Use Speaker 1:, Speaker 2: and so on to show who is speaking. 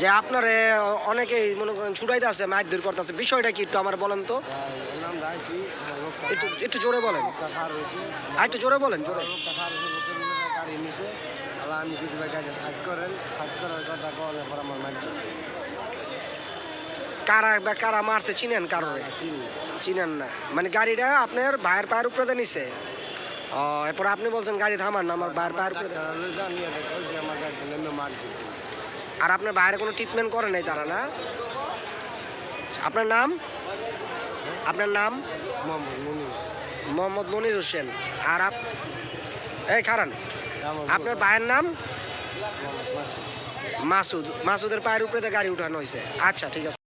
Speaker 1: যে আপনার অনেকেই মনে করেন ছুটাইতে আছে মাইট দূর করতেছে। বিষয়টা কি একটু আমার বলেন তো? একটু একটু জোরে বলেন। একটু জোরে বলেন, জোরে।
Speaker 2: করেন আমার
Speaker 1: কারা বা কারা মারছে চিনেন কারোরে? চিনেন না। মানে গাড়িটা আপনার ভাইয়ের পায়ের উপরে নিছে। এরপর আপনি বলছেন গাড়ি থামান আমার ভাইয়ের পায়ের উপরে। আর আপনার বাইরে কোনো ট্রিটমেন্ট করে নাই তারা না? আপনার নাম? আপনার নাম?
Speaker 2: মোহাম্মদ মুনি
Speaker 1: মনির হোসেন। আর আপ এই খারান আপনার ভাইয়ের নাম?
Speaker 2: মাসুদ।
Speaker 1: মাসুদ। মাসুদের পায়ের উপরে তো গাড়ি উঠানো হয়েছে। আচ্ছা ঠিক আছে।